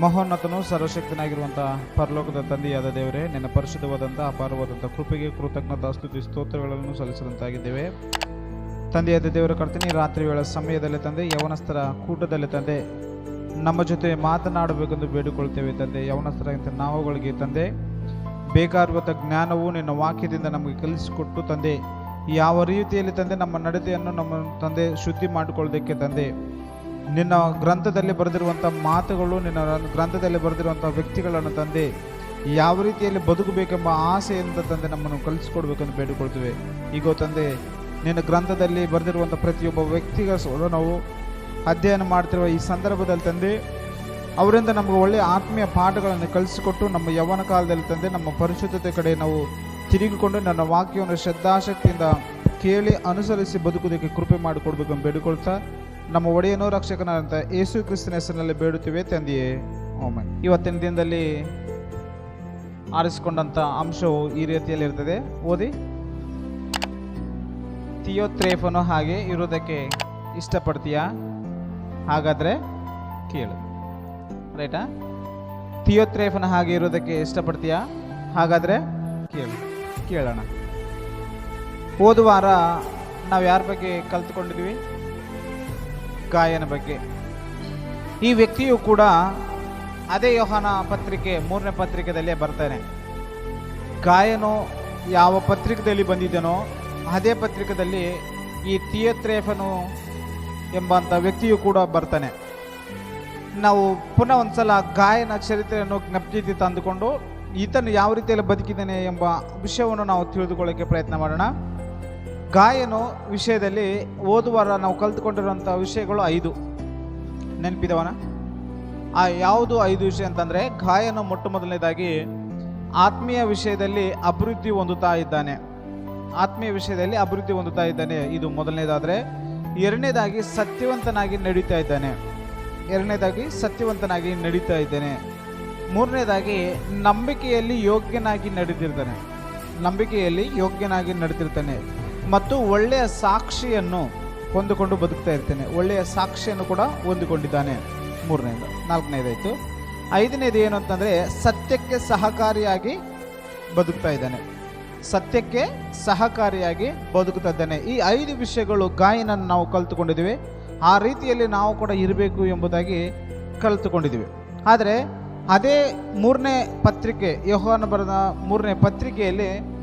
ಮಹೋನ್ನತನು ಸರ್ವಶಕ್ತನಾಗಿರುವಂತಹ ಪರಲೋಕದ ತಂದೆಯಾದ ದೇವರೇ, ನಿನ್ನ ಪರಿಶುದ್ಧವಾದಂಥ, ಅಪಾರವಾದಂಥ ಕೃಪೆಗೆ ಕೃತಜ್ಞತಾ ಸ್ತುತಿ ಸ್ತೋತ್ರಗಳನ್ನು ಸಲ್ಲಿಸಿದಂತಾಗಿದ್ದೇವೆ. ತಂದೆಯಾದ ದೇವರ ಕರ್ತನಿ, ರಾತ್ರಿ ವೇಳೆ ಸಮಯದಲ್ಲಿ ತಂದೆ, ಯವನಸ್ಥರ ಕೂಟದಲ್ಲಿ ತಂದೆ, ನಮ್ಮ ಜೊತೆ ಮಾತನಾಡಬೇಕೆಂದು ಬೇಡಿಕೊಳ್ತೇವೆ ತಂದೆ, ಯವನಸ್ಥರ ನಾವುಗಳಿಗೆ ತಂದೆ. ಬೇಕಾಗಿರುವಂಥ ಜ್ಞಾನವು ನಿನ್ನ ವಾಕ್ಯದಿಂದ ನಮಗೆ ಕಲಿಸಿಕೊಟ್ಟು ತಂದೆ. ಯಾವ ರೀತಿಯಲ್ಲಿ ತಂದೆ, ನಮ್ಮ ನಡತೆಯನ್ನು ನಮ್ಮ ತಂದೆ ಶುದ್ಧಿ ಮಾಡಿಕೊಳ್ಳೋದಕ್ಕೆ ತಂದೆ. ನಿನ್ನ ಗ್ರಂಥದಲ್ಲಿ ಬರೆದಿರುವಂಥ ಮಾತುಗಳು, ನಿನ್ನ ಗ್ರಂಥದಲ್ಲಿ ಬರೆದಿರುವಂಥ ವ್ಯಕ್ತಿಗಳನ್ನು ತಂದೆ, ಯಾವ ರೀತಿಯಲ್ಲಿ ಬದುಕಬೇಕೆಂಬ ಆಸೆಯಿಂದ ತಂದೆ ನಮ್ಮನ್ನು ಕಲಿಸ್ಕೊಡ್ಬೇಕೆಂದು ಬೇಡಿಕೊಳ್ತೇವೆ. ಈಗ ತಂದೆ, ನಿನ್ನ ಗ್ರಂಥದಲ್ಲಿ ಬರೆದಿರುವಂಥ ಪ್ರತಿಯೊಬ್ಬ ವ್ಯಕ್ತಿಗ ನಾವು ಅಧ್ಯಯನ ಮಾಡ್ತಿರುವ ಈ ಸಂದರ್ಭದಲ್ಲಿ ತಂದೆ, ಅವರಿಂದ ನಮಗೆ ಒಳ್ಳೆಯ ಆತ್ಮೀಯ ಪಾಠಗಳನ್ನು ಕಲಿಸಿಕೊಟ್ಟು ನಮ್ಮ ಯವನ ಕಾಲದಲ್ಲಿ ತಂದೆ, ನಮ್ಮ ಪರಿಶುದ್ಧತೆ ಕಡೆ ನಾವು ತಿರುಗಿಕೊಂಡು ನನ್ನ ವಾಕ್ಯವನ್ನು ಶ್ರದ್ಧಾಶಕ್ತಿಯಿಂದ ಕೇಳಿ ಅನುಸರಿಸಿ ಬದುಕುವುದಕ್ಕೆ ಕೃಪೆ ಮಾಡಿಕೊಡ್ಬೇಕೆಂದು ಬೇಡಿಕೊಳ್ತಾ ನಮ್ಮ ಒಡೆಯನೋ ರಕ್ಷಕನಾದಂಥ ಯೇಸು ಕ್ರಿಸ್ತನ ಹೆಸರಿನಲ್ಲಿ ಬೇಡುತ್ತೇವೆ ತಂದೆಯೇ. ಓಮೆ ಇವತ್ತಿನ ದಿನದಲ್ಲಿ ಆರಿಸಿಕೊಂಡಂಥ ಅಂಶವು ಈ ರೀತಿಯಲ್ಲಿ ಇರ್ತದೆ ಓದಿ. ಥಿಯೋತ್ರೇಫನು ಹಾಗೆ ಇರೋದಕ್ಕೆ ಇಷ್ಟಪಡ್ತೀಯಾ? ಹಾಗಾದರೆ ಕೇಳು. ರೈಟಾ? ಥಿಯೋತ್ರೇಫನ ಹಾಗೆ ಇರೋದಕ್ಕೆ ಇಷ್ಟಪಡ್ತೀಯಾ? ಹಾಗಾದರೆ ಕೇಳು. ಕೇಳೋಣ. ಹೋದ ವಾರ ನಾವು ಯಾರ ಬಗ್ಗೆ ಕಲ್ತ್ಕೊಂಡಿದ್ವಿ ಗಾಯನ ಬಗ್ಗೆ. ಈ ವ್ಯಕ್ತಿಯು ಕೂಡ ಅದೇ ಯೋಹನ ಪತ್ರಿಕೆ ಮೂರನೇ ಪತ್ರಿಕೆದಲ್ಲೇ ಬರ್ತಾನೆ. ಗಾಯನು ಯಾವ ಪತ್ರಿಕೆದಲ್ಲಿ ಬಂದಿದ್ದನೋ ಅದೇ ಪತ್ರಿಕೆದಲ್ಲಿ ಈ ಥಿಯತ್ರೇಫನು ಎಂಬಂಥ ವ್ಯಕ್ತಿಯು ಕೂಡ ಬರ್ತಾನೆ. ನಾವು ಪುನಃ ಒಂದ್ಸಲ ಗಾಯನ ಚರಿತ್ರೆಯನ್ನು ಜ್ಞಪ್ತಿ ತಂದುಕೊಂಡು ಈತನು ಯಾವ ರೀತಿಯಲ್ಲಿ ಬದುಕಿದ್ದಾನೆ ಎಂಬ ವಿಷಯವನ್ನು ನಾವು ತಿಳಿದುಕೊಳ್ಳೋಕ್ಕೆ ಪ್ರಯತ್ನ ಮಾಡೋಣ. ಗಾಯನು ವಿಷಯದಲ್ಲಿ ಓದುವಾರ ನಾವು ಕಲ್ತ್ಕೊಂಡಿರುವಂಥ ವಿಷಯಗಳು ಐದು. ನೆನಪಿದವನ? ಆ ಯಾವುದು ಐದು ವಿಷಯ ಅಂತಂದರೆ, ಗಾಯನು ಮೊಟ್ಟ ಮೊದಲನೇದಾಗಿ ಆತ್ಮೀಯ ವಿಷಯದಲ್ಲಿ ಅಭಿವೃದ್ಧಿ ಹೊಂದುತ್ತಾ ಇದ್ದಾನೆ. ಆತ್ಮೀಯ ವಿಷಯದಲ್ಲಿ ಅಭಿವೃದ್ಧಿ ಹೊಂದುತ್ತಾ ಇದ್ದಾನೆ ಇದು ಮೊದಲನೇದಾದರೆ. ಎರಡನೇದಾಗಿ ಸತ್ಯವಂತನಾಗಿ ನಡೀತಾ ಇದ್ದಾನೆ. ಎರಡನೇದಾಗಿ ಸತ್ಯವಂತನಾಗಿ ನಡೀತಾ ಇದ್ದಾನೆ. ಮೂರನೇದಾಗಿ ನಂಬಿಕೆಯಲ್ಲಿ ಯೋಗ್ಯನಾಗಿ ನಡೆದಿರ್ತಾನೆ. ನಂಬಿಕೆಯಲ್ಲಿ ಯೋಗ್ಯನಾಗಿ ನಡೆದಿರ್ತಾನೆ. ಮತ್ತು ಒಳ್ಳೆಯ ಸಾಕ್ಷಿಯನ್ನು ಹೊಂದಿಕೊಂಡು ಬದುಕ್ತಾ ಇರ್ತೇನೆ. ಒಳ್ಳೆಯ ಸಾಕ್ಷಿಯನ್ನು ಕೂಡ ಹೊಂದಿಕೊಂಡಿದ್ದಾನೆ. ಮೂರನೇದು, ನಾಲ್ಕನೇದಾಯಿತು. ಐದನೇದು ಏನು ಅಂತಂದರೆ, ಸತ್ಯಕ್ಕೆ ಸಹಕಾರಿಯಾಗಿ ಬದುಕ್ತಾ ಇದ್ದಾನೆ. ಸತ್ಯಕ್ಕೆ ಸಹಕಾರಿಯಾಗಿ ಬದುಕುತ್ತಾ ಇದ್ದಾನೆ. ಈ ಐದು ವಿಷಯಗಳು ಗಾಯನನ್ನು ನಾವು ಕಲ್ತುಕೊಂಡಿದ್ದೀವಿ. ಆ ರೀತಿಯಲ್ಲಿ ನಾವು ಕೂಡ ಇರಬೇಕು ಎಂಬುದಾಗಿ ಕಲಿತುಕೊಂಡಿದ್ದೀವಿ. ಆದರೆ, ಅದೇ ಮೂರನೇ ಪತ್ರಿಕೆ, ಯೋಹನ ಬರೆದ ಮೂರನೇ ಪತ್ರಿಕೆಯಲ್ಲಿ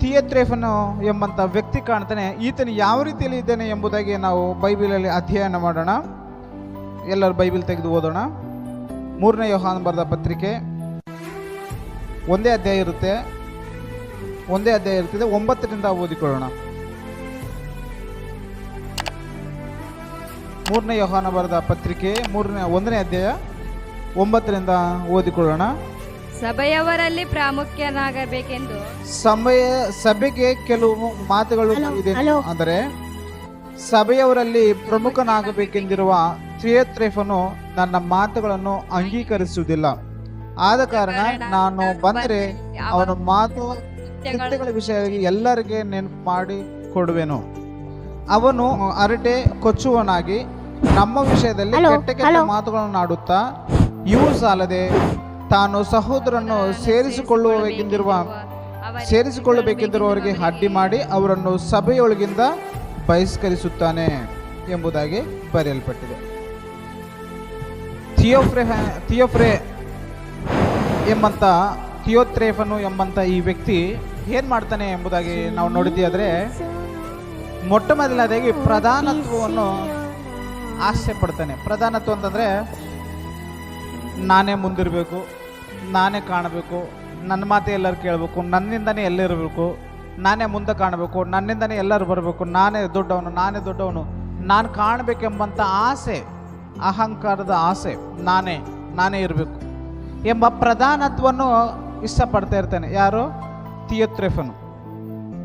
ಥಿಯತ್ರೇಫನು ಎಂಬಂಥ ವ್ಯಕ್ತಿ ಕಾಣ್ತಾನೆ, ಈತನು ಯಾವ ರೀತಿಯಲ್ಲಿ ಇದ್ದಾನೆ ಎಂಬುದಾಗಿ ನಾವು ಬೈಬಿಲಲ್ಲಿ ಅಧ್ಯಯನ ಮಾಡೋಣ. ಎಲ್ಲರೂ ಬೈಬಿಲ್ ತೆಗೆದು ಓದೋಣ. ಮೂರನೇ ಯೋಹಾನ ಬರೆದ ಪತ್ರಿಕೆ ಒಂದೇ ಅಧ್ಯಾಯ ಇರುತ್ತೆ. ಒಂದೇ ಅಧ್ಯಾಯ ಇರುತ್ತದೆ ಒಂಬತ್ತರಿಂದ ಓದಿಕೊಳ್ಳೋಣ. ಮೂರನೇ ಯೋಹಾನ ಬರೆದ ಪತ್ರಿಕೆ, ಮೂರನೇ, ಒಂದನೇ ಅಧ್ಯಾಯ, ಒಂಬತ್ತರಿಂದ ಓದಿಕೊಳ್ಳೋಣ. ಸಭೆಯವರಲ್ಲಿ ಪ್ರಾಮುಖ್ಯನಾಗಬೇಕೆಂದು. ಸಮಯ ಸಭೆಗೆ ಕೆಲವು ಮಾತುಗಳು ಇದೆ ಅಂದರೆ ಸಭೆಯವರಲ್ಲಿ ಪ್ರಮುಖನಾಗಬೇಕೆಂದಿರುವ ಥಿಯೇತ್ರೇಫನು ನನ್ನ ಮಾತುಗಳನ್ನು ಅಂಗೀಕರಿಸುವುದಿಲ್ಲ. ಆದ ಕಾರಣ ನಾನು ಬಂದರೆ ಅವನ ಮಾತು ಕೃತ್ಯಗಳ ವಿಷಯವಾಗಿ ಎಲ್ಲರಿಗೆ ನೆನಪು ಮಾಡಿ ಕೊಡುವೆನು. ಅವನು ಅರಟೆ ಕೊಚ್ಚುವನಾಗಿ ನಮ್ಮ ವಿಷಯದಲ್ಲಿ ಕೆಟ್ಟ ಕೆಟ್ಟ ಮಾತುಗಳನ್ನು ಆಡುತ್ತಾ ಇವು ಸಾಲದೆ ತಾನು ಸಹೋದರನ್ನು ಸೇರಿಸಿಕೊಳ್ಳುವಬೇಕೆಂದಿರುವ ಸೇರಿಸಿಕೊಳ್ಳಬೇಕೆಂದಿರುವವರಿಗೆ ಅಡ್ಡಿ ಮಾಡಿ ಅವರನ್ನು ಸಭೆಯೊಳಗಿಂದ ಬಹಿಷ್ಕರಿಸುತ್ತಾನೆ ಎಂಬುದಾಗಿ ಬರೆಯಲ್ಪಟ್ಟಿದೆ. ಥಿಯೋಫ್ರೆ ಥಿಯೋಫ್ರೆ ಎಂಬಂಥ ಥಿಯೋತ್ರೇಫನು ಎಂಬಂಥ ಈ ವ್ಯಕ್ತಿ ಏನು ಮಾಡ್ತಾನೆ ಎಂಬುದಾಗಿ ನಾವು ನೋಡಿದ್ದೀಯಾದರೆ, ಮೊಟ್ಟ ಮೊದಲನೇದಾಗಿ ಪ್ರಧಾನತ್ವವನ್ನು ಆಸೆ ಪಡ್ತಾನೆ ಪ್ರಧಾನತ್ವ ಅಂತಂದ್ರೆ ನಾನೇ ಮುಂದಿರಬೇಕು, ನಾನೇ ಕಾಣಬೇಕು ನನ್ನ ಮಾತೆ ಎಲ್ಲರೂ ಕೇಳಬೇಕು, ನನ್ನಿಂದನೇ ಎಲ್ಲಿರಬೇಕು, ನಾನೇ ಮುಂದೆ ಕಾಣಬೇಕು, ನನ್ನಿಂದನೇ ಎಲ್ಲರೂ ಬರಬೇಕು, ನಾನೇ ದೊಡ್ಡವನು ನಾನೇ ದೊಡ್ಡವನು, ನಾನು ಕಾಣಬೇಕೆಂಬಂಥ ಆಸೆ, ಅಹಂಕಾರದ ಆಸೆ, ನಾನೇ ನಾನೇ ಇರಬೇಕು ಎಂಬ ಪ್ರಧಾನತ್ವವನ್ನು ಇಷ್ಟಪಡ್ತಾ ಇರ್ತೇನೆ. ಯಾರು? ಥಿಯೋತ್ರೇಫನು.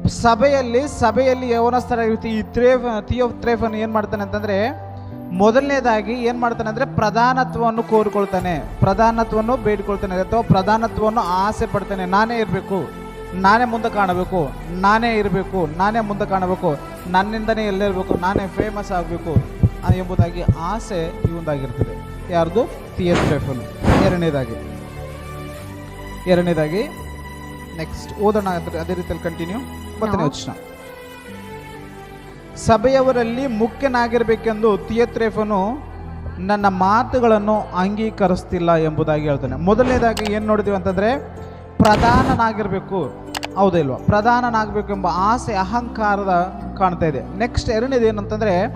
ಸಭೆಯಲ್ಲಿ ಸಭೆಯಲ್ಲಿ ಯವನಸ್ಥರ ತ್ರೇಫ, ಥಿಯೋತ್ರೇಫನ್ ಏನು ಮಾಡ್ತಾನೆ ಅಂತಂದರೆ ಮೊದಲನೇದಾಗಿ ಏನು ಮಾಡ್ತಾನೆ ಅಂದರೆ ಪ್ರಧಾನತ್ವವನ್ನು ಕೋರಿಕೊಳ್ತಾನೆ. ಪ್ರಧಾನತ್ವವನ್ನು ಬೇಡಿಕೊಳ್ತಾನೆ. ಅಥವಾ ಪ್ರಧಾನತ್ವವನ್ನು ಆಸೆ ಪಡ್ತಾನೆ. ನಾನೇ ಇರಬೇಕು. ನಾನೇ ಮುಂದೆ ಕಾಣಬೇಕು. ನಾನೇ ಇರಬೇಕು. ನಾನೇ ಮುಂದೆ ಕಾಣಬೇಕು. ನನ್ನಿಂದನೇ ಎಲ್ಲಿರಬೇಕು ನಾನೇ ಫೇಮಸ್ ಆಗಬೇಕು ಎಂಬುದಾಗಿ ಆಸೆ ಇವಂದಾಗಿರ್ತದೆ ಯಾರ್ದು? ಥಿಯೇಟ್ರೇಫನ್ ಎರಡನೇದಾಗಿ. ಎರಡನೇದಾಗಿ ನೆಕ್ಸ್ಟ್ ಓದೋಣ. ಅದೇ ರೀತಿಯಲ್ಲಿ ಕಂಟಿನ್ಯೂ ಮತ್ತನೇ ವಚನ ಸಭೆಯವರಲ್ಲಿ ಮುಖ್ಯನಾಗಿರಬೇಕೆಂದು ತಿಯತ್ರೇಫನು ನನ್ನ ಮಾತುಗಳನ್ನು ಅಂಗೀಕರಿಸ್ತಿಲ್ಲ ಎಂಬುದಾಗಿ ಹೇಳ್ತಾನೆ. ಮೊದಲನೇದಾಗಿ ಏನು ನೋಡಿದೀವಿ ಅಂತಂದರೆ, ಪ್ರಧಾನನಾಗಿರಬೇಕು. ಹೌದಿಲ್ವ ಇಲ್ವಾ? ಪ್ರಧಾನನಾಗಬೇಕು ಎಂಬ ಆಸೆ, ಅಹಂಕಾರದ ಕಾಣ್ತಾ ಇದೆ. ನೆಕ್ಸ್ಟ್ ಎರಡನೇದು ಏನಂತಂದರೆ,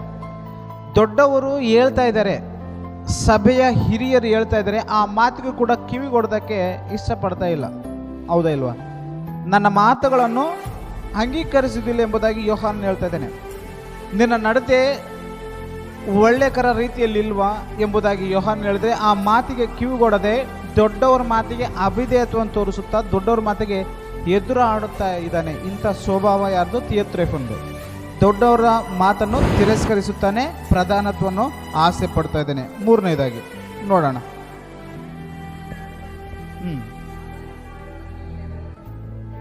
ದೊಡ್ಡವರು ಹೇಳ್ತಾ ಇದ್ದಾರೆ. ಸಭೆಯ ಹಿರಿಯರು ಹೇಳ್ತಾ ಇದ್ದಾರೆ. ಆ ಮಾತಿಗೂ ಕೂಡ ಕಿವಿಗೊಡೋದಕ್ಕೆ ಇಷ್ಟಪಡ್ತಾ ಇಲ್ಲ. ಹೌದಾ ಇಲ್ವಾ? ನನ್ನ ಮಾತುಗಳನ್ನು ಅಂಗೀಕರಿಸಿದಿಲ್ಲ ಎಂಬುದಾಗಿ ಯೋಹಾನ್ ಹೇಳ್ತಾ ಇದ್ದಾನೆ. ನಿನ್ನ ನಡತೆ ಒಳ್ಳೆಕರ ರೀತಿಯಲ್ಲಿ ಇಲ್ವಾ ಎಂಬುದಾಗಿ ಯೋಹಾನ್ ಹೇಳಿದ್ರೆ, ಆ ಮಾತಿಗೆ ಕಿವಿಗೊಡದೆ ದೊಡ್ಡವರ ಮಾತಿಗೆ ಅಭಿಧೇಯತ್ವವನ್ನು ತೋರಿಸುತ್ತಾ ದೊಡ್ಡವರ ಮಾತಿಗೆ ಎದುರು ಆಡುತ್ತಾ ಇದ್ದಾನೆ. ಇಂಥ ಸ್ವಭಾವ ಯಾರ್ದು? ತಿಯತ್ರೇಫಂದು ದೊಡ್ಡವರ ಮಾತನ್ನು ತಿರಸ್ಕರಿಸುತ್ತಾನೆ, ಪ್ರಧಾನತ್ವವನ್ನು ಆಸೆ ಪಡ್ತಾ ಇದ್ದಾನೆ. ಮೂರನೇದಾಗಿ, ನೋಡೋಣ.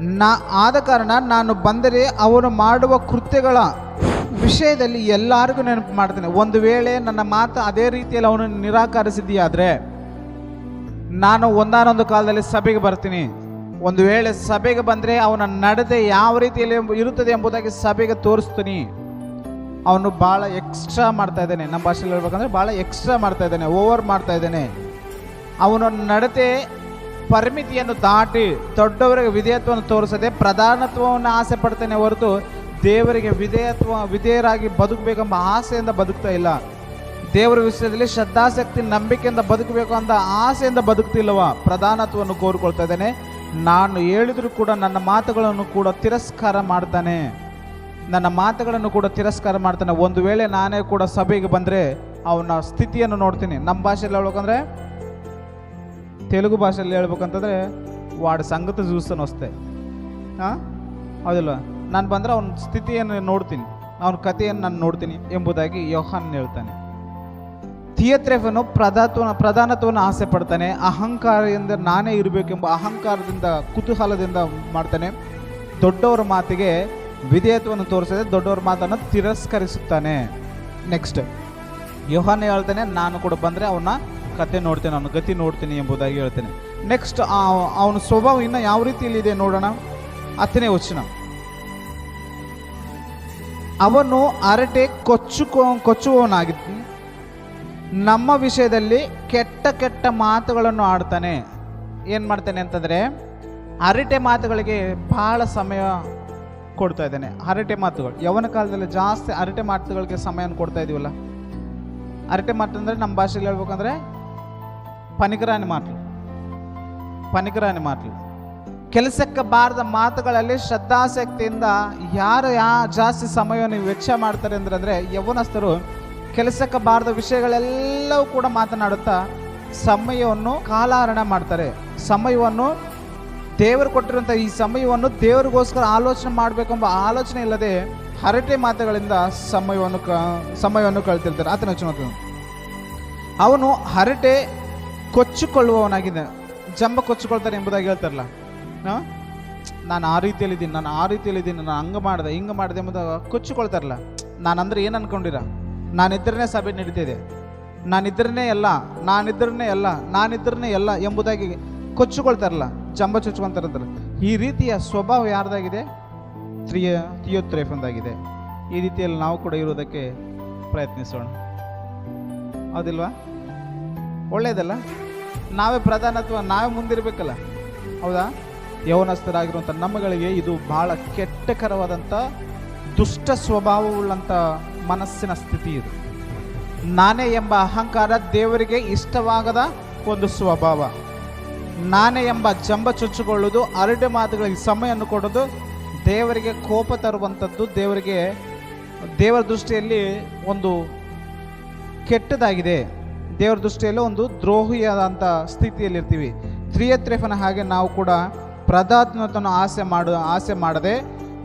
ನಾ, ಆದ ಕಾರಣ ನಾನು ಬಂದರೆ ಅವನು ಮಾಡುವ ಕೃತ್ಯಗಳ ವಿಷಯದಲ್ಲಿ ಎಲ್ಲರಿಗೂ ನೆನಪು ಮಾಡ್ತೇನೆ. ಒಂದು ವೇಳೆ ನನ್ನ ಮಾತು ಅದೇ ರೀತಿಯಲ್ಲಿ ಅವನು ನಿರಾಕರಿಸಿದೆಯಾದರೆ, ನಾನು ಒಂದಾನೊಂದು ಕಾಲದಲ್ಲಿ ಸಭೆಗೆ ಬರ್ತೀನಿ. ಒಂದು ವೇಳೆ ಸಭೆಗೆ ಬಂದರೆ ಅವನ ನಡತೆ ಯಾವ ರೀತಿಯಲ್ಲಿ ಇರುತ್ತದೆ ಎಂಬುದಾಗಿ ಸಭೆಗೆ ತೋರಿಸ್ತೀನಿ. ಅವನು ಭಾಳ ಎಕ್ಸ್ಟ್ರಾ ಮಾಡ್ತಾ ಇದ್ದಾನೆ. ನಮ್ಮ ಭಾಷೆಯಲ್ಲಿ ಹೇಳ್ಬೇಕಂದ್ರೆ ಭಾಳ ಎಕ್ಸ್ಟ್ರಾ ಮಾಡ್ತಾ ಇದ್ದಾನೆ ಓವರ್ ಮಾಡ್ತಾ ಇದ್ದಾನೆ. ಅವನ ನಡತೆ ಪರಿಮಿತಿಯನ್ನು ದಾಟಿ ದೊಡ್ಡವರಿಗೆ ವಿಧೇಯತ್ವವನ್ನು ತೋರಿಸದೆ ಪ್ರಧಾನತ್ವವನ್ನು ಆಸೆ ಪಡ್ತಾನೆ ಹೊರತು ದೇವರಿಗೆ ವಿಧೇಯತ್ವ ವಿಧೇಯರಾಗಿ ಬದುಕಬೇಕೆಂಬ ಆಸೆಯಿಂದ ಬದುಕ್ತಾ ಇಲ್ಲ. ದೇವರ ವಿಷಯದಲ್ಲಿ ಶ್ರದ್ಧಾಸಕ್ತಿ ನಂಬಿಕೆಯಿಂದ ಬದುಕಬೇಕು ಅಂತ ಆಸೆಯಿಂದ ಬದುಕ್ತಿಲ್ಲವ. ಪ್ರಧಾನತ್ವವನ್ನು ಕೋರಿಕೊಳ್ತಾ ಇದ್ದೇನೆ. ನಾನು ಹೇಳಿದ್ರು ಕೂಡ ನನ್ನ ಮಾತುಗಳನ್ನು ಕೂಡ ತಿರಸ್ಕಾರ ಮಾಡ್ತಾನೆ. ನನ್ನ ಮಾತುಗಳನ್ನು ಕೂಡ ತಿರಸ್ಕಾರ ಮಾಡ್ತಾನೆ. ಒಂದು ವೇಳೆ ನಾನೇ ಕೂಡ ಸಭೆಗೆ ಬಂದರೆ ಅವನ ಸ್ಥಿತಿಯನ್ನು ನೋಡ್ತೀನಿ. ನಮ್ಮ ಭಾಷೆಯಲ್ಲಿ ಹೇಳ್ಬೇಕಂದ್ರೆ, ತೆಲುಗು ಭಾಷೆಯಲ್ಲಿ ಹೇಳ್ಬೇಕಂತಂದ್ರೆ ವಾಡ್ ಸಂಗತ ಜೂಸನ್ನು ಅಷ್ಟೇ. ಹಾಂ ಹೌದಿಲ್ಲ ನಾನು ಬಂದರೆ ಅವನ ಸ್ಥಿತಿಯನ್ನು ನೋಡ್ತೀನಿ, ಅವನ ಕಥೆಯನ್ನು ನಾನು ನೋಡ್ತೀನಿ ಎಂಬುದಾಗಿ ಯೋಹಾನ್ ಹೇಳ್ತಾನೆ. ಥಿಯೇಟ್ರೆಫನು ಪ್ರಧಾತ್ವ ಪ್ರಧಾನತ್ವವನ್ನು ಆಸೆ ಪಡ್ತಾನೆ ಅಹಂಕಾರದಿಂದ ನಾನೇ ಇರಬೇಕೆಂಬ ಅಹಂಕಾರದಿಂದ, ಕುತೂಹಲದಿಂದ ಮಾಡ್ತಾನೆ. ದೊಡ್ಡವರ ಮಾತಿಗೆ ವಿಧೇಯತ್ವವನ್ನು ತೋರಿಸದೆ ದೊಡ್ಡವರ ಮಾತನ್ನು ತಿರಸ್ಕರಿಸುತ್ತಾನೆ. ನೆಕ್ಸ್ಟ್ ಯೋಹಾನ್ ಹೇಳ್ತಾನೆ, ನಾನು ಕೂಡ ಬಂದರೆ ಅವನ ಕತೆ ನೋಡ್ತೇನೆ, ಅವನ ಗತಿ ನೋಡ್ತೀನಿ ಎಂಬುದಾಗಿ ಹೇಳ್ತೇನೆ. ನೆಕ್ಸ್ಟ್ ಅವನ ಸ್ವಭಾವ ಇನ್ನೂ ಯಾವ ರೀತಿಯಲ್ಲಿ ಇದೆ ನೋಡೋಣ? ಹತ್ತನೇ ವಚನ. ಅವನು ಅರಟೆ ಕೊಚ್ಚುಕೋ, ಕೊಚ್ಚುವವನಾಗಿದ್ದು, ನಮ್ಮ ವಿಷಯದಲ್ಲಿ ಕೆಟ್ಟ ಕೆಟ್ಟ ಮಾತುಗಳನ್ನು ಆಡ್ತಾನೆ. ಏನು ಮಾಡ್ತಾನೆ ಅಂತಂದರೆ ಹರಟೆ ಮಾತುಗಳಿಗೆ ಭಾಳ ಸಮಯ ಕೊಡ್ತಾ ಇದ್ದಾನೆ. ಹರಟೆ ಮಾತುಗಳು. ಯವನ ಕಾಲದಲ್ಲಿ ಜಾಸ್ತಿ ಹರಟೆ ಮಾತುಗಳಿಗೆ ಸಮಯವನ್ನು ಕೊಡ್ತಾ ಇದೀವಲ್ಲ? ಹರಟೆ ಮಾತು ಅಂದರೆ ನಮ್ಮ ಭಾಷೆಯಲ್ಲಿ ಹೇಳ್ಬೇಕಂದ್ರೆ ಪನಿಕರಾನಿ ಮಾತು. ಪನಿಕರಾನಿ ಮಾತುಗಳು ಕೆಲಸಕ್ಕೆ ಬಾರದ ಮಾತುಗಳಲ್ಲಿ ಶ್ರದ್ಧಾಸಕ್ತಿಯಿಂದ ಯಾರು ಯಾ ಜಾಸ್ತಿ ಸಮಯವನ್ನು ವೆಚ್ಚ ಮಾಡ್ತಾರೆ ಅಂದ್ರೆ ಯೌವನಸ್ಥರು ಕೆಲಸಕ್ಕೆ ಬಾರದ ವಿಷಯಗಳೆಲ್ಲವೂ ಕೂಡ ಮಾತನಾಡುತ್ತಾ ಸಮಯವನ್ನು ಕಾಲಹರಣ ಮಾಡ್ತಾರೆ. ಸಮಯವನ್ನು ದೇವರು ಕೊಟ್ಟಿರುವಂಥ ಈ ಸಮಯವನ್ನು ದೇವರಿಗೋಸ್ಕರ ಆಲೋಚನೆ ಮಾಡಬೇಕೆಂಬ ಆಲೋಚನೆ ಇಲ್ಲದೆ ಹರಟೆ ಮಾತುಗಳಿಂದ ಸಮಯವನ್ನು ಕ, ಸಮಯವನ್ನು ಕಳ್ತಿರ್ತಾರೆ. ಆತನ ವಚನ ಅವನು ಹರಟೆ ಕೊಚ್ಚಿಕೊಳ್ಳುವವನಾಗಿದೆ. ಜಂಬ ಕೊಚ್ಚಿಕೊಳ್ತಾರೆ ಎಂಬುದಾಗಿ ಹೇಳ್ತಾರಲ್ಲ. ನಾನು ಆ ರೀತಿಯಲ್ಲಿದ್ದೀನಿ, ನಾನು ಆ ರೀತಿಯಲ್ಲಿದ್ದೀನಿ, ನಾನು ಹಂಗೆ ಮಾಡಿದೆ, ಹಿಂಗೆ ಮಾಡಿದೆ ಎಂಬುದು ಕೊಚ್ಚಿಕೊಳ್ತಾರಲ್ಲ. ನಾನು ಅಂದ್ರೆ ಏನು ಅನ್ಕೊಂಡಿರ? ನಾನಿದ್ರೇ ಸಭೆ ನಡೀತಿದೆ. ನಾನಿದ್ರೇ ಎಲ್ಲ ನಾನಿದ್ರೇ ಎಲ್ಲ ನಾನಿದ್ರೇ ಎಲ್ಲ ಎಂಬುದಾಗಿ ಕೊಚ್ಚಿಕೊಳ್ತಾರಲ್ಲ ಜಂಬ ಚುಚ್ಕೊಂತಾರಂತಾರೆ ಈ ರೀತಿಯ ಸ್ವಭಾವ ಯಾರ್ದಾಗಿದೆ? ತ್ರಿಯ ತಿಯೋತ್ರೇಫಂದಾಗಿದೆ ಈ ರೀತಿಯಲ್ಲಿ ನಾವು ಕೂಡ ಇರೋದಕ್ಕೆ ಪ್ರಯತ್ನಿಸೋಣ. ಹೌದಿಲ್ವಾ? ಒಳ್ಳೆಯದಲ್ಲ ನಾವೇ ಪ್ರಧಾನತ್ವ, ನಾವೇ ಮುಂದಿರಬೇಕಲ್ಲ. ಹೌದಾ? ಯೌವನಸ್ಥರಾಗಿರುವಂಥ ನಮ್ಮಗಳಿಗೆ ಇದು ಬಹಳ ಕೆಟ್ಟಕರವಾದಂಥ ದುಷ್ಟ ಸ್ವಭಾವವುಳ್ಳಂಥ ಮನಸ್ಸಿನ ಸ್ಥಿತಿ ಇದು. ನಾನೇ ಎಂಬ ಅಹಂಕಾರ ದೇವರಿಗೆ ಇಷ್ಟವಾಗದ ಒಂದು ಸ್ವಭಾವ. ನಾನೇ ಎಂಬ ಜಂಬ ಚುಚ್ಚುಗೊಳ್ಳೋದು ಅರಡು ಮಾತುಗಳಿಗೆ ಸಮಯವನ್ನು ಕೊಡೋದು, ದೇವರಿಗೆ ಕೋಪ ತರುವಂಥದ್ದು ದೇವರಿಗೆ, ದೇವರ ದೃಷ್ಟಿಯಲ್ಲಿ ಒಂದು ಕೆಟ್ಟದಾಗಿದೆ. ದೇವರ ದೃಷ್ಟಿಯಲ್ಲಿ ಒಂದು ದ್ರೋಹಿಯಾದಂಥ ಸ್ಥಿತಿಯಲ್ಲಿರ್ತೀವಿ. ತ್ರಿಯತ್ರೇಫನ ಹಾಗೆ ನಾವು ಕೂಡ ಪ್ರಧಾತ್ಮತನ ಆಸೆ ಮಾಡ, ಆಸೆ ಮಾಡದೆ,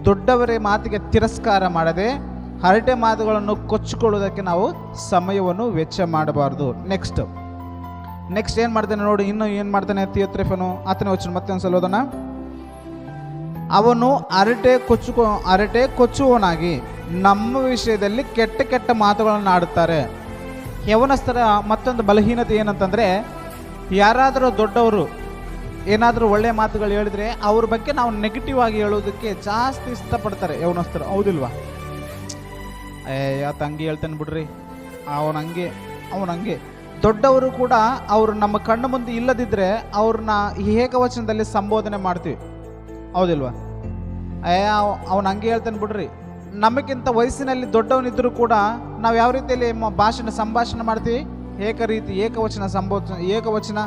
ದೊಡ್ಡವರ ಮಾತಿಗೆ ತಿರಸ್ಕಾರ ಮಾಡದೆ, ಹರಟೆ ಮಾತುಗಳನ್ನು ಕೊಚ್ಚಿಕೊಳ್ಳುವುದಕ್ಕೆ ನಾವು ಸಮಯವನ್ನು ವೆಚ್ಚ ಮಾಡಬಾರ್ದು. ನೆಕ್ಸ್ಟ್ ನೆಕ್ಸ್ಟ್ ಏನು ಮಾಡ್ತಾನೆ ನೋಡಿ, ಇನ್ನು ಏನು ಮಾಡ್ತಾನೆ ತಿಯತ್ರೇಫನು ಆತನೇ ವಚನ ಮತ್ತೆ ಒಂದು ಸಲ ಓದೋಣ. ಅವನು ಅರಟೆ ಕೊಚ್ಚುಕೊ ಅರಟೆ ಕೊಚ್ಚುವವನಾಗಿ ನಮ್ಮ ವಿಷಯದಲ್ಲಿ ಕೆಟ್ಟ ಕೆಟ್ಟ ಮಾತುಗಳನ್ನು ಆಡುತ್ತಾರೆ. ಯವನಸ್ಥರ ಮತ್ತೊಂದು ಬಲಹೀನತೆ ಏನಂತಂದರೆ, ಯಾರಾದರೂ ದೊಡ್ಡವರು ಏನಾದರೂ ಒಳ್ಳೆ ಮಾತುಗಳು ಹೇಳಿದ್ರೆ ಅವ್ರ ಬಗ್ಗೆ ನಾವು ನೆಗೆಟಿವ್ ಆಗಿ ಹೇಳೋದಕ್ಕೆ ಜಾಸ್ತಿ ಇಷ್ಟಪಡ್ತಾರೆ ಯೌನಸ್ಥರು ಹೌದಿಲ್ವಾ? ಆತ ಹಂಗೆ ಹೇಳ್ತಾನೆ ಬಿಡ್ರಿ. ಅವನ ಹಂಗೆ ಅವನ ಹಂಗೆ. ದೊಡ್ಡವರು ಕೂಡ ಅವರು ನಮ್ಮ ಕಣ್ಣು ಮುಂದೆ ಇಲ್ಲದಿದ್ದರೆ ಅವ್ರನ್ನ ಏಕವಚನದಲ್ಲಿ ಸಂಬೋಧನೆ ಮಾಡ್ತೀವಿ. ಹೌದಿಲ್ವಾ? ಏ ಅವನು ಹಂಗೆ ಹೇಳ್ತಾನೆ ಬಿಡ್ರಿ. ನಮಗಿಂತ ವಯಸ್ಸಿನಲ್ಲಿ ದೊಡ್ಡವನಿದ್ದರೂ ಕೂಡ ನಾವು ಯಾವ ರೀತಿಯಲ್ಲಿ ಭಾಷಣ, ಸಂಭಾಷಣೆ ಮಾಡ್ತೀವಿ? ಏಕ ರೀತಿ, ಏಕವಚನ, ಸಂಬೋಧನೆ, ಏಕವಚನ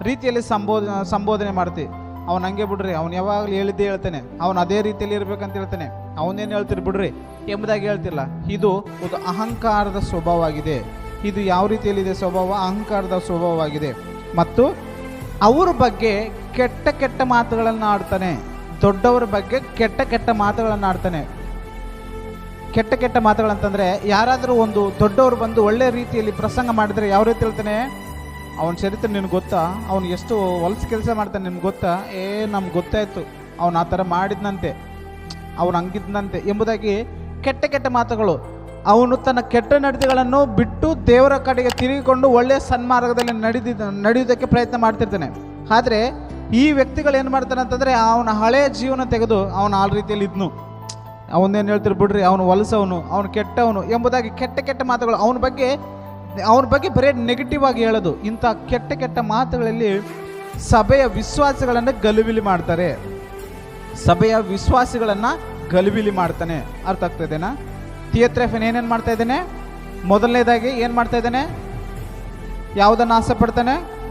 ರೀತಿಯಲ್ಲಿ ಸಂಬೋಧ ಸಂಬೋಧನೆ ಮಾಡ್ತೀವಿ ಅವನು ಹಂಗೆ ಬಿಡ್ರಿ, ಅವ್ನು ಯಾವಾಗಲೂ ಹೇಳಿದ್ದೇ ಹೇಳ್ತಾನೆ. ಅವನು ಅದೇ ರೀತಿಯಲ್ಲಿ ಇರ್ಬೇಕಂತ ಹೇಳ್ತಾನೆ. ಅವನೇನು ಹೇಳ್ತೀರಿ ಬಿಡ್ರಿ? ಎಂಬುದಾಗಿ ಹೇಳ್ತಿಲ್ಲ. ಇದು ಒಂದು ಅಹಂಕಾರದ ಸ್ವಭಾವವಾಗಿದೆ. ಇದು ಯಾವ ರೀತಿಯಲ್ಲಿದೆ ಸ್ವಭಾವ? ಅಹಂಕಾರದ ಸ್ವಭಾವವಾಗಿದೆ. ಮತ್ತು ಅವ್ರ ಬಗ್ಗೆ ಕೆಟ್ಟ ಕೆಟ್ಟ ಮಾತುಗಳನ್ನು ಆಡ್ತಾನೆ. ದೊಡ್ಡವರ ಬಗ್ಗೆ ಕೆಟ್ಟ ಕೆಟ್ಟ ಮಾತುಗಳನ್ನು ಆಡ್ತಾನೆ. ಕೆಟ್ಟ ಕೆಟ್ಟ ಮಾತುಗಳಂತಂದರೆ ಯಾರಾದರೂ ಒಂದು ದೊಡ್ಡವರು ಬಂದು ಒಳ್ಳೆ ರೀತಿಯಲ್ಲಿ ಪ್ರಸಂಗ ಮಾಡಿದ್ರೆ ಯಾವ ರೀತಿ ಹೇಳ್ತಾನೆ? ಅವನ ಚರಿತ್ರೆ ನಿನಗೆ ಗೊತ್ತಾ? ಅವನು ಎಷ್ಟು ಹೊಲಸು ಕೆಲಸ ಮಾಡ್ತಾನೆ ನಿಮ್ಗೆ ಗೊತ್ತಾ? ಏ, ನಮ್ಗೆ ಗೊತ್ತಾಯ್ತು. ಅವನು ಆ ಥರ ಮಾಡಿದ್ನಂತೆ. ಅವನು ಹಂಗಿದ್ನಂತೆ ಎಂಬುದಾಗಿ ಕೆಟ್ಟ ಕೆಟ್ಟ ಮಾತುಗಳು. ಅವನು ತನ್ನ ಕೆಟ್ಟ ನಡತೆಗಳನ್ನು ಬಿಟ್ಟು ದೇವರ ಕಡೆಗೆ ತಿರುಗಿಕೊಂಡು ಒಳ್ಳೆಯ ಸನ್ಮಾರ್ಗದಲ್ಲಿ ನಡೆದಿದ್ದ ನಡೆಯುವುದಕ್ಕೆ ಪ್ರಯತ್ನ ಮಾಡ್ತಿರ್ತಾನೆ. ಆದರೆ ಈ ವ್ಯಕ್ತಿಗಳು ಏನು ಮಾಡ್ತಾನೆ ಅಂತಂದರೆ ಅವನ ಹಳೆಯ ಜೀವನ ತೆಗೆದು ಅವನು ಆ ರೀತಿಯಲ್ಲಿ ಇದ್ನು. ಅವನೇನು ಹೇಳ್ತಿರ್ ಬಿಡ್ರಿ, ಅವನು ಹೊಲಸವನು, ಅವನು ಕೆಟ್ಟವನು ಎಂಬುದಾಗಿ ಕೆಟ್ಟ ಕೆಟ್ಟ ಮಾತುಗಳು. ಅವನ ಬಗ್ಗೆ ಅವನ ಬಗ್ಗೆ ಬರೀ ನೆಗೆಟಿವ್ ಆಗಿ ಹೇಳೋದು. ಇಂಥ ಕೆಟ್ಟ ಕೆಟ್ಟ ಮಾತುಗಳಲ್ಲಿ ಸಭೆಯ ವಿಶ್ವಾಸಗಳನ್ನು ಗಲಿಬಿಲಿ ಮಾಡ್ತಾರೆ. ಸಭೆಯ ವಿಶ್ವಾಸಿಗಳನ್ನು ಗಲಿಬಿಲಿ ಮಾಡ್ತಾನೆ. ಅರ್ಥ ಆಗ್ತಾ ಇದೆನಾ? ಥಿಯೇತ್ರಫನ್ ಏನೇನು ಮಾಡ್ತಾ ಇದ್ದಾನೆ? ಮೊದಲನೇದಾಗಿ ಏನು ಮಾಡ್ತಾ ಇದ್ದಾನೆ? ಯಾವುದನ್ನು ಆಸೆ ಪಡ್ತಾನೆ?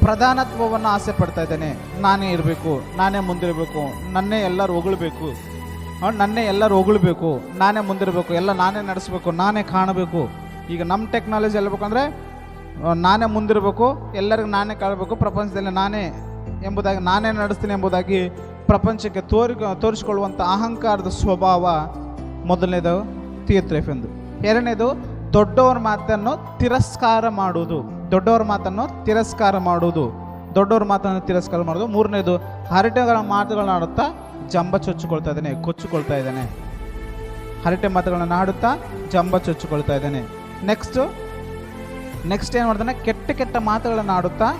ಪ್ರಧಾನತ್ವವನ್ನು ಆಸೆ ಪಡ್ತಾ ಇದ್ದಾನೆ. ನಾನೇ ಇರಬೇಕು, ನಾನೇ ಮುಂದಿರಬೇಕು, ನನ್ನೇ ಎಲ್ಲರೂ ಹೊಗಳ್ಬೇಕು. ನನ್ನೇ ಎಲ್ಲರೂ ಹೊಗಳ್ಬೇಕು, ನಾನೇ ಮುಂದಿರಬೇಕು, ಎಲ್ಲ ನಾನೇ ನಡೆಸಬೇಕು, ನಾನೇ ಕಾಣಬೇಕು. ಈಗ ನಮ್ಮ ಟೆಕ್ನಾಲಜಿ ಹೇಳ್ಬೇಕಂದ್ರೆ ನಾನೇ ಮುಂದಿರಬೇಕು, ಎಲ್ಲರಿಗೂ ನಾನೇ ಕಾಣಬೇಕು ಪ್ರಪಂಚದಲ್ಲಿ ನಾನೇ ಎಂಬುದಾಗಿ, ನಾನೇ ನಡೆಸ್ತೀನಿ ಎಂಬುದಾಗಿ ಪ್ರಪಂಚಕ್ಕೆ ತೋರಿ ತೋರಿಸಿಕೊಳ್ಳುವಂಥ ಅಹಂಕಾರದ ಸ್ವಭಾವ ಮೊದಲನೇದು ತೀರ್ಥೆಫೆಂದು ಎರಡನೇದು ದೊಡ್ಡವರ ಮಾತನ್ನು ತಿರಸ್ಕಾರ ಮಾಡುವುದು. ದೊಡ್ಡವರ ಮಾತನ್ನು ತಿರಸ್ಕಾರ ಮಾಡುವುದು. ದೊಡ್ಡವರ ಮಾತನ್ನು ತಿರಸ್ಕಾರ ಮಾಡೋದು ಮೂರನೇದು ಹರಟೆಗಳ ಮಾತುಗಳನ್ನ ಆಡುತ್ತಾ ಜಂಬ ಚೊಚ್ಚಿಕೊಳ್ತಾ ಇದ್ದಾನೆ, ಕೊಚ್ಚಿಕೊಳ್ತಾ ಇದ್ದಾನೆ. ಹರಟೆ ಮಾತುಗಳನ್ನು ಆಡುತ್ತಾ ಜಂಬ ಚೊಚ್ಚಿಕೊಳ್ತಾ ಇದ್ದಾನೆ. ನೆಕ್ಸ್ಟ್ ನೆಕ್ಸ್ಟ್ ಏನು ಮಾಡ್ತಾನೆ? ಕೆಟ್ಟ ಕೆಟ್ಟ ಮಾತುಗಳನ್ನು ಆಡುತ್ತಾ,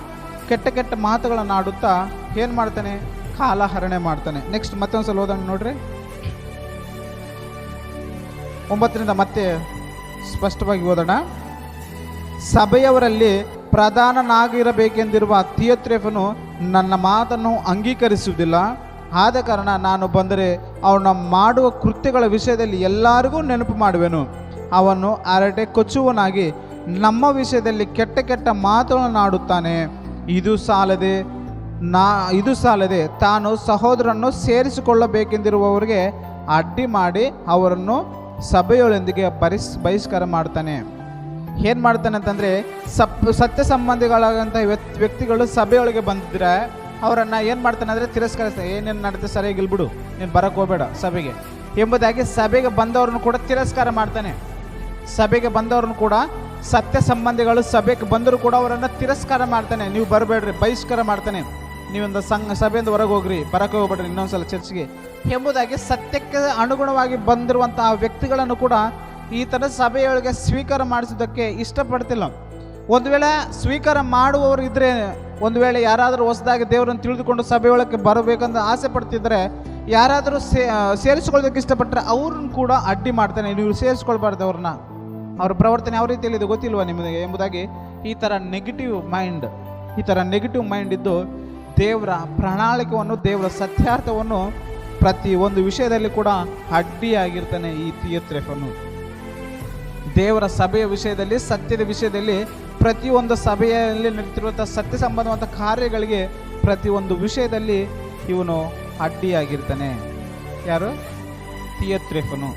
ಕೆಟ್ಟ ಕೆಟ್ಟ ಮಾತುಗಳನ್ನು ಆಡುತ್ತಾ ಏನು ಮಾಡ್ತಾನೆ? ಕಾಲಹರಣೆ ಮಾಡ್ತಾನೆ. ನೆಕ್ಸ್ಟ್ ಮತ್ತೊಂದು ಸಲ ಓದೋಣ ನೋಡ್ರಿ. ಒಂಬತ್ತರಿಂದ ಮತ್ತೆ ಸ್ಪಷ್ಟವಾಗಿ ಓದೋಣ. ಸಭೆಯವರಲ್ಲಿ ಪ್ರಧಾನನಾಗಿರಬೇಕೆಂದಿರುವ ಥಿಯತ್ರೇಫನು ನನ್ನ ಮಾತನ್ನು ಅಂಗೀಕರಿಸುವುದಿಲ್ಲ. ಆದ ಕಾರಣ ನಾನು ಬಂದರೆ ಅವನ ಮಾಡುವ ಕೃತ್ಯಗಳ ವಿಷಯದಲ್ಲಿ ಎಲ್ಲರಿಗೂ ನೆನಪು ಮಾಡುವೆನು. ಅವನು ಅರಟೆ ಕೊಚ್ಚುವನಾಗಿ ನಮ್ಮ ವಿಷಯದಲ್ಲಿ ಕೆಟ್ಟ ಕೆಟ್ಟ ಮಾತುಗಳನ್ನಾಡುತ್ತಾನೆ. ಇದು ಸಾಲದೆ ನಾ, ಇದು ಸಾಲದೆ ತಾನು ಸಹೋದರನ್ನು ಸೇರಿಸಿಕೊಳ್ಳಬೇಕೆಂದಿರುವವರಿಗೆ ಅಡ್ಡಿ ಮಾಡಿ ಅವರನ್ನು ಸಭೆಯೊಳೊಂದಿಗೆ ಬರಿಸ್ ಬಹಿಷ್ಕಾರ ಮಾಡ್ತಾನೆ. ಏನು ಮಾಡ್ತಾನೆ ಅಂತಂದರೆ, ಸಪ್, ಸತ್ಯ ಸಂಬಂಧಿಗಳಾದಂಥ ವ್ಯಕ್ತಿ- ವ್ಯಕ್ತಿಗಳು ಸಭೆಯೊಳಗೆ ಬಂದಿದ್ರೆ ಅವರನ್ನು ಏನು ಮಾಡ್ತಾನೆ ಅಂದರೆ ತಿರಸ್ಕರಿಸ್ತಾನೆ ಏನೇನು ನಡೆದ ಸರಿಯಾಗಿ ಇಲ್ಬಿಡು ನೀನು ಬರೋಕ್ಕೆ ಹೋಗಬೇಡ ಸಭೆಗೆ ಎಂಬುದಾಗಿ ಸಭೆಗೆ ಬಂದವ್ರನ್ನು ಕೂಡ ತಿರಸ್ಕಾರ ಮಾಡ್ತಾನೆ. ಸಭೆಗೆ ಬಂದವ್ರನ್ನು ಕೂಡ ಸತ್ಯ ಸಂಬಂಧಿಗಳು ಸಭೆಗೆ ಬಂದರೂ ಕೂಡ ಅವರನ್ನು ತಿರಸ್ಕಾರ ಮಾಡ್ತಾನೆ. ನೀವು ಬರಬೇಡ್ರಿ, ಬಹಿಷ್ಕಾರ ಮಾಡ್ತಾನೆ. ನೀವೊಂದು ಸಂಘ ಸಭೆಯಿಂದ ಹೊರಗೆ ಹೋಗ್ರಿ, ಬರಕ್ಕೆ ಹೋಗ್ಬೇಡ್ರಿ ಇನ್ನೊಂದ್ಸಲ ಚರ್ಚ್ಗೆ ಎಂಬುದಾಗಿ ಸತ್ಯಕ್ಕೆ ಅನುಗುಣವಾಗಿ ಬಂದಿರುವಂತಹ ವ್ಯಕ್ತಿಗಳನ್ನು ಕೂಡ ಈ ಥರ ಸಭೆಯೊಳಗೆ ಸ್ವೀಕಾರ ಮಾಡಿಸೋದಕ್ಕೆ ಇಷ್ಟಪಡ್ತಿಲ್ಲ. ಒಂದು ವೇಳೆ ಸ್ವೀಕಾರ ಮಾಡುವವರು ಇದ್ರೆ, ಒಂದು ವೇಳೆ ಯಾರಾದರೂ ಹೊಸದಾಗಿ ದೇವರನ್ನು ತಿಳಿದುಕೊಂಡು ಸಭೆಯೊಳಗೆ ಬರಬೇಕಂತ ಆಸೆ ಪಡ್ತಿದ್ರೆ, ಯಾರಾದರೂ ಸೇ, ಸೇರಿಸ್ಕೊಳ್ಳೋದಕ್ಕೆ ಇಷ್ಟಪಟ್ಟರೆ ಅವ್ರನ್ನ ಕೂಡ ಅಡ್ಡಿ ಮಾಡ್ತಾನೆ. ನೀವು ಸೇರಿಸ್ಕೊಳ್ಬಾರ್ದು ಅವ್ರನ್ನ. ಅವ್ರ ಪ್ರವರ್ತನೆ ಯಾವ ರೀತಿಯಲ್ಲಿ ಇದೆ ಗೊತ್ತಿಲ್ವ ನಿಮಗೆ ಎಂಬುದಾಗಿ? ಈ ಥರ ನೆಗೆಟಿವ್ ಮೈಂಡ್ ಈ ಥರ ನೆಗೆಟಿವ್ ಮೈಂಡ್ ಇದ್ದು ದೇವರ ಪ್ರಣಾಳಿಕೆಯನ್ನು ದೇವರ ಸತ್ಯಾರ್ಥವನ್ನು ಪ್ರತಿ ಒಂದು ವಿಷಯದಲ್ಲಿ ಕೂಡ ಅಡ್ಡಿಯಾಗಿರ್ತಾನೆ ಈ ತಿಯತ್ರೆಫನು ದೇವರ ಸಭೆಯ ವಿಷಯದಲ್ಲಿ, ಸತ್ಯದ ವಿಷಯದಲ್ಲಿ ಪ್ರತಿಯೊಂದು ಸಭೆಯಲ್ಲಿ ನಡೀತಿರುವಂಥ ಸತ್ಯ ಸಂಬಂಧವಂಥ ಕಾರ್ಯಗಳಿಗೆ ಪ್ರತಿಯೊಂದು ವಿಷಯದಲ್ಲಿ ಇವನು ಅಡ್ಡಿಯಾಗಿರ್ತಾನೆ. ಯಾರು? ತಿಯತ್ರೆಫನು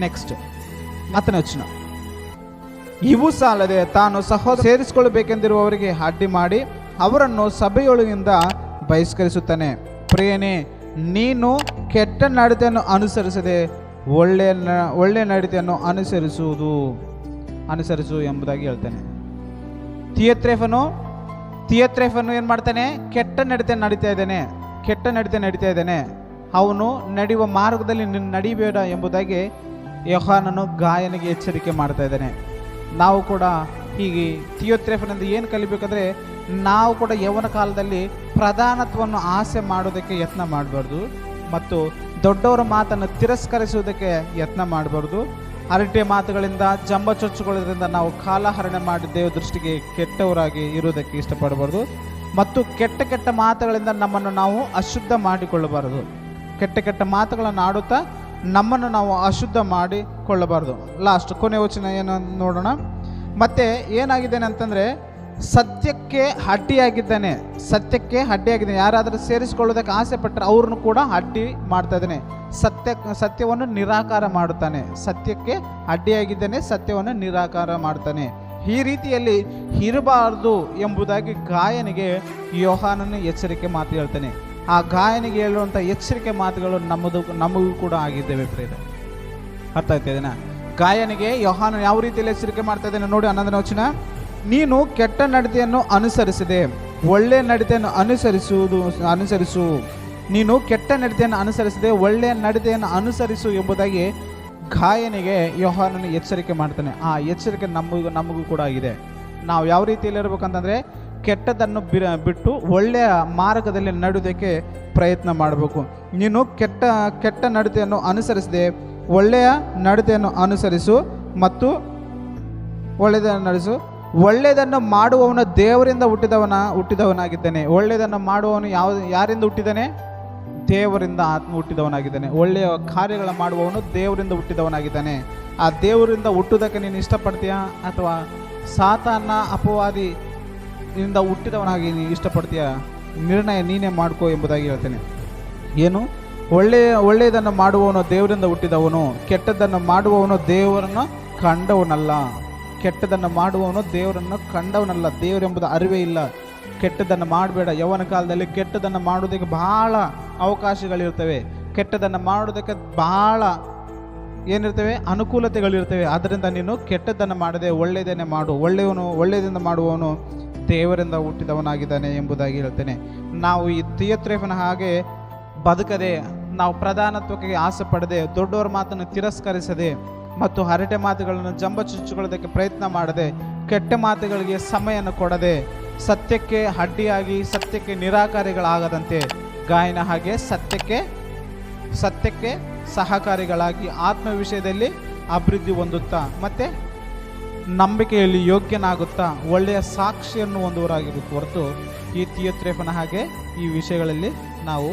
ನೆಕ್ಸ್ಟ್ ಮತ್ತೆ ವಚನ. ಇವು ಸಾಲದೆ ತಾನು ಸಹೋದರ ಸೇರಿಸಿಕೊಳ್ಳಬೇಕೆಂದಿರುವವರಿಗೆ ಅಡ್ಡಿ ಮಾಡಿ ಅವರನ್ನು ಸಭೆಯೊಳಗಿಂದ ಬಹಿಷ್ಕರಿಸುತ್ತಾನೆ. ಪ್ರಿಯನೇ, ನೀನು ಕೆಟ್ಟ ನಡತೆಯನ್ನು ಅನುಸರಿಸದೆ ಒಳ್ಳೆಯ ಒಳ್ಳೆಯ ನಡತೆಯನ್ನು ಅನುಸರಿಸುವುದು, ಅನುಸರಿಸು ಎಂಬುದಾಗಿ ಹೇಳ್ತಾನೆ. ಥಿಯತ್ರೇಫನು ಥಿಯತ್ರೇಫನು ಏನು ಮಾಡ್ತಾನೆ? ಕೆಟ್ಟ ನಡತೆ ನಡೀತಾ ಇದ್ದಾನೆ, ಕೆಟ್ಟ ನಡತೆ ನಡೀತಾ ಇದ್ದಾನೆ. ಅವನು ನಡೆಯುವ ಮಾರ್ಗದಲ್ಲಿ ನೀನು ನಡಿಬೇಡ ಎಂಬುದಾಗಿ ಯೋಹಾನನು ಗಾಯನಿಗೆ ಎಚ್ಚರಿಕೆ ಮಾಡ್ತಾ ಇದ್ದಾನೆ. ನಾವು ಕೂಡ ಹೀಗೆ ಥಿಯೋತ್ರೇಫನಿಂದ ಏನು ಕಲಿಬೇಕಂದ್ರೆ ನಾವು ಕೂಡ ಯೌವನ ಕಾಲದಲ್ಲಿ ಪ್ರಧಾನತ್ವವನ್ನು ಆಸೆ ಮಾಡೋದಕ್ಕೆ ಯತ್ನ ಮಾಡಬಾರ್ದು ಮತ್ತು ದೊಡ್ಡವರ ಮಾತನ್ನು ತಿರಸ್ಕರಿಸುವುದಕ್ಕೆ ಯತ್ನ ಮಾಡಬಾರ್ದು. ಹರಟೆ ಮಾತುಗಳಿಂದ ಜಂಬ ಚೊಚ್ಚುಗಳಿಂದ ನಾವು ಕಾಲಹರಣೆ ಮಾಡಿ ದೇವ ದೃಷ್ಟಿಗೆ ಕೆಟ್ಟವರಾಗಿ ಇರುವುದಕ್ಕೆ ಇಷ್ಟಪಡಬಾರ್ದು. ಮತ್ತು ಕೆಟ್ಟ ಕೆಟ್ಟ ಮಾತುಗಳಿಂದ ನಮ್ಮನ್ನು ನಾವು ಅಶುದ್ಧ ಮಾಡಿಕೊಳ್ಳಬಾರದು. ಕೆಟ್ಟ ಕೆಟ್ಟ ಮಾತುಗಳನ್ನು ಆಡುತ್ತಾ ನಮ್ಮನ್ನು ನಾವು ಅಶುದ್ಧ ಮಾಡಿಕೊಳ್ಳಬಾರ್ದು. ಲಾಸ್ಟ್ ಕೊನೆ ವಚನ ಏನು ನೋಡೋಣ. ಮತ್ತೆ ಏನಾಗಿದೆ ಅಂತಂದರೆ, ಸತ್ಯಕ್ಕೆ ಅಡ್ಡಿಯಾಗಿದ್ದಾನೆ ಸತ್ಯಕ್ಕೆ ಅಡ್ಡಿಯಾಗಿದ್ದಾನೆ ಯಾರಾದರೂ ಸೇರಿಸಿಕೊಳ್ಳೋದಕ್ಕೆ ಆಸೆ ಪಟ್ಟರೆ ಅವ್ರನ್ನು ಕೂಡ ಅಡ್ಡಿ ಮಾಡ್ತಾ ಇದ್ದಾನೆ. ಸತ್ಯ, ಸತ್ಯವನ್ನು ನಿರಾಕಾರ ಮಾಡುತ್ತಾನೆ. ಸತ್ಯಕ್ಕೆ ಅಡ್ಡಿಯಾಗಿದ್ದಾನೆ ಸತ್ಯವನ್ನು ನಿರಾಕಾರ ಮಾಡ್ತಾನೆ. ಈ ರೀತಿಯಲ್ಲಿ ಇರಬಾರ್ದು ಎಂಬುದಾಗಿ ಗಾಯನಿಗೆ ಯೋಹಾನನ ಎಚ್ಚರಿಕೆ ಮಾತು ಹೇಳ್ತಾನೆ. ಆ ಗಾಯನಿಗೆ ಹೇಳುವಂಥ ಎಚ್ಚರಿಕೆ ಮಾತುಗಳು ನಮ್ಮದು, ನಮಗೂ ಕೂಡ ಆಗಿದ್ದೇವೆ ಪ್ರೇರ ಅರ್ಥ ಆಯ್ತಾ ಗಾಯನಿಗೆ ಯೋಹಾನು ಯಾವ ರೀತಿಯಲ್ಲಿ ಎಚ್ಚರಿಕೆ ಮಾಡ್ತಾ ಇದ್ದೇನೆ ನೋಡಿ ಹನ್ನೊಂದನೇ ವಚನ. ನೀನು ಕೆಟ್ಟ ನಡತೆಯನ್ನು ಅನುಸರಿಸಿದೆ ಒಳ್ಳೆಯ ನಡತೆಯನ್ನು ಅನುಸರಿಸುವುದು, ಅನುಸರಿಸು. ನೀನು ಕೆಟ್ಟ ನಡತೆಯನ್ನು ಅನುಸರಿಸದೆ ಒಳ್ಳೆಯ ನಡತೆಯನ್ನು ಅನುಸರಿಸು ಎಂಬುದಾಗಿ ಗಾಯನಿಗೆ ಯೋಹಾನನು ಎಚ್ಚರಿಕೆ ಮಾಡ್ತಾನೆ. ಆ ಎಚ್ಚರಿಕೆ ನಮಗೂ ನಮಗೂ ಕೂಡ ಆಗಿದೆ. ನಾವು ಯಾವ ರೀತಿಯಲ್ಲಿ ಇರಬೇಕಂತಂದರೆ ಕೆಟ್ಟದನ್ನು ಬಿಟ್ಟು ಒಳ್ಳೆಯ ಮಾರ್ಗದಲ್ಲಿ ನಡೆಯೋದಕ್ಕೆ ಪ್ರಯತ್ನ ಮಾಡಬೇಕು. ನೀನು ಕೆಟ್ಟ ಕೆಟ್ಟ ನಡತೆಯನ್ನು ಅನುಸರಿಸದೆ, ಒಳ್ಳೆಯ ನಡತೆಯನ್ನು ಅನುಸರಿಸು ಮತ್ತು ಒಳ್ಳೆಯದನ್ನು ನಡೆಸು. ಒಳ್ಳೆಯದನ್ನು ಮಾಡುವವನು ದೇವರಿಂದ ಹುಟ್ಟಿದವನ, ಹುಟ್ಟಿದವನಾಗಿದ್ದಾನೆ. ಒಳ್ಳೆಯದನ್ನು ಮಾಡುವವನು ಯಾವ, ಯಾರಿಂದ ಹುಟ್ಟಿದ್ದಾನೆ? ದೇವರಿಂದ ಆತ್ಮ ಹುಟ್ಟಿದವನಾಗಿದ್ದಾನೆ. ಒಳ್ಳೆಯ ಕಾರ್ಯಗಳ ಮಾಡುವವನು ದೇವರಿಂದ ಹುಟ್ಟಿದವನಾಗಿದ್ದಾನೆ. ಆ ದೇವರಿಂದ ಹುಟ್ಟುವುದಕ್ಕೆ ನೀನು ಇಷ್ಟಪಡ್ತೀಯಾ ಅಥವಾ ಸಾತಾನ ಅಪವಾದಿ ಇಂದ ಹುಟ್ಟಿದವನಾಗಿ ನೀನು ಇಷ್ಟಪಡ್ತೀಯ? ನಿರ್ಣಯ ನೀನೇ ಮಾಡ್ಕೊ ಎಂಬುದಾಗಿ ಹೇಳ್ತೇನೆ. ಏನು? ಒಳ್ಳೆಯ ಒಳ್ಳೆಯದನ್ನು ಮಾಡುವವನು ದೇವರಿಂದ ಹುಟ್ಟಿದವನು, ಕೆಟ್ಟದ್ದನ್ನು ಮಾಡುವವನು ದೇವರನ್ನು ಕಂಡವನಲ್ಲ. ಕೆಟ್ಟದನ್ನು ಮಾಡುವವನು ದೇವರನ್ನು ಕಂಡವನಲ್ಲ. ದೇವರೆಂಬುದು ಅರಿವೇ ಇಲ್ಲ. ಕೆಟ್ಟದನ್ನು ಮಾಡಬೇಡ. ಯೌವನ ಕಾಲದಲ್ಲಿ ಕೆಟ್ಟದನ್ನು ಮಾಡೋದಕ್ಕೆ ಬಹಳ ಅವಕಾಶಗಳಿರ್ತವೆ. ಕೆಟ್ಟದನ್ನು ಮಾಡೋದಕ್ಕೆ ಬಹಳ ಏನಿರ್ತವೆ? ಅನುಕೂಲತೆಗಳಿರ್ತವೆ. ಆದ್ದರಿಂದ ನೀನು ಕೆಟ್ಟದ್ದನ್ನು ಮಾಡದೆ ಒಳ್ಳೆಯದನ್ನೇ ಮಾಡು. ಒಳ್ಳೆಯವನು ಒಳ್ಳೆಯದನ್ನು ಮಾಡುವವನು ದೇವರಿಂದ ಹುಟ್ಟಿದವನಾಗಿದ್ದಾನೆ ಎಂಬುದಾಗಿ ಹೇಳ್ತೇನೆ. ನಾವು ಈ ತಿಯತ್ರೇಫನ ಹಾಗೆ ಬದುಕದೆ, ನಾವು ಪ್ರಧಾನತ್ವಕ್ಕೆ ಆಸೆ ಪಡದೆ, ದೊಡ್ಡವರ ಮಾತನ್ನು ತಿರಸ್ಕರಿಸದೆ ಮತ್ತು ಹರಟೆ ಮಾತುಗಳನ್ನು ಜಂಬ ಚುಚ್ಚಿಕೊಳ್ಳೋದಕ್ಕೆ ಪ್ರಯತ್ನ ಮಾಡದೆ, ಕೆಟ್ಟ ಮಾತುಗಳಿಗೆ ಸಮಯವನ್ನು ಕೊಡದೆ, ಸತ್ಯಕ್ಕೆ ಅಡ್ಡಿಯಾಗಿ, ಸತ್ಯಕ್ಕೆ ನಿರಾಕಾರಿಗಳಾಗದಂತೆ ಗಾಯನ ಹಾಗೆ ಸತ್ಯಕ್ಕೆ ಸತ್ಯಕ್ಕೆ ಸಹಕಾರಿಗಳಾಗಿ ಆತ್ಮ ವಿಷಯದಲ್ಲಿ ಅಭಿವೃದ್ಧಿ ಹೊಂದುತ್ತಾ, ಮತ್ತೆ ನಂಬಿಕೆಯಲ್ಲಿ ಯೋಗ್ಯನಾಗುತ್ತಾ ಒಳ್ಳೆಯ ಸಾಕ್ಷಿಯನ್ನು ಹೊಂದುವರಾಗಿರುತ್ತೆ ಹೊರತು ಈ ತಿಯತ್ರೇಫನ ಹಾಗೆ ಈ ವಿಷಯಗಳಲ್ಲಿ ನಾವು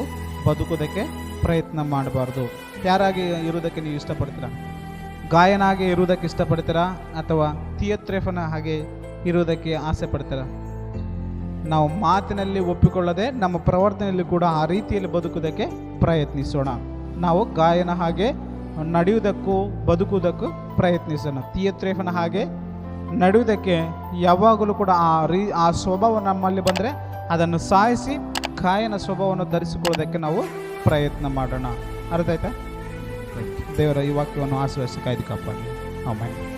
ಬದುಕೋದಕ್ಕೆ ಪ್ರಯತ್ನ ಮಾಡಬಾರ್ದು. ಯಾರಾಗಿ ಇರುವುದಕ್ಕೆ ನೀವು ಇಷ್ಟಪಡ್ತೀರಾ? ಗಾಯನಾಗಿ ಇರುವುದಕ್ಕೆ ಇಷ್ಟಪಡ್ತೀರಾ? ಅಥವಾ ತಿಯತ್ರೇಫನ ಹಾಗೆ ಇರುವುದಕ್ಕೆ ಆಸೆ ಪಡ್ತೀರಾ ನಾವು ಮಾತಿನಲ್ಲಿ ಒಪ್ಪಿಕೊಳ್ಳದೆ ನಮ್ಮ ಪ್ರವರ್ತನೆಯಲ್ಲಿ ಕೂಡ ಆ ರೀತಿಯಲ್ಲಿ ಬದುಕೋದಕ್ಕೆ ಪ್ರಯತ್ನಿಸೋಣ. ನಾವು ಗಾಯನ ಹಾಗೆ ನಡೆಯುವುದಕ್ಕೂ ಬದುಕುವುದಕ್ಕೂ ಪ್ರಯತ್ನಿಸೋಣ. ತಿಯತ್ರೇಫನ ಹಾಗೆ ನಡೆಯುವುದಕ್ಕೆ ಯಾವಾಗಲೂ ಕೂಡ ಆ ರೀ ಆ ಸ್ವಭಾವ ನಮ್ಮಲ್ಲಿ ಬಂದರೆ ಅದನ್ನು ಸಾಯಿಸಿ ಕಾಯನ ಸ್ವಭಾವವನ್ನು ಧರಿಸಿಕೊಳ್ಳೋದಕ್ಕೆ ನಾವು ಪ್ರಯತ್ನ ಮಾಡೋಣ. ಅರ್ಥ ಆಯ್ತಾ? ದೇವರ ಈ ವಾಕ್ಯವನ್ನು ಆಶ್ವಾಸ ಕಾಯ್ದು ಕಾಪಾಡಿ. ಆಮೇಲೆ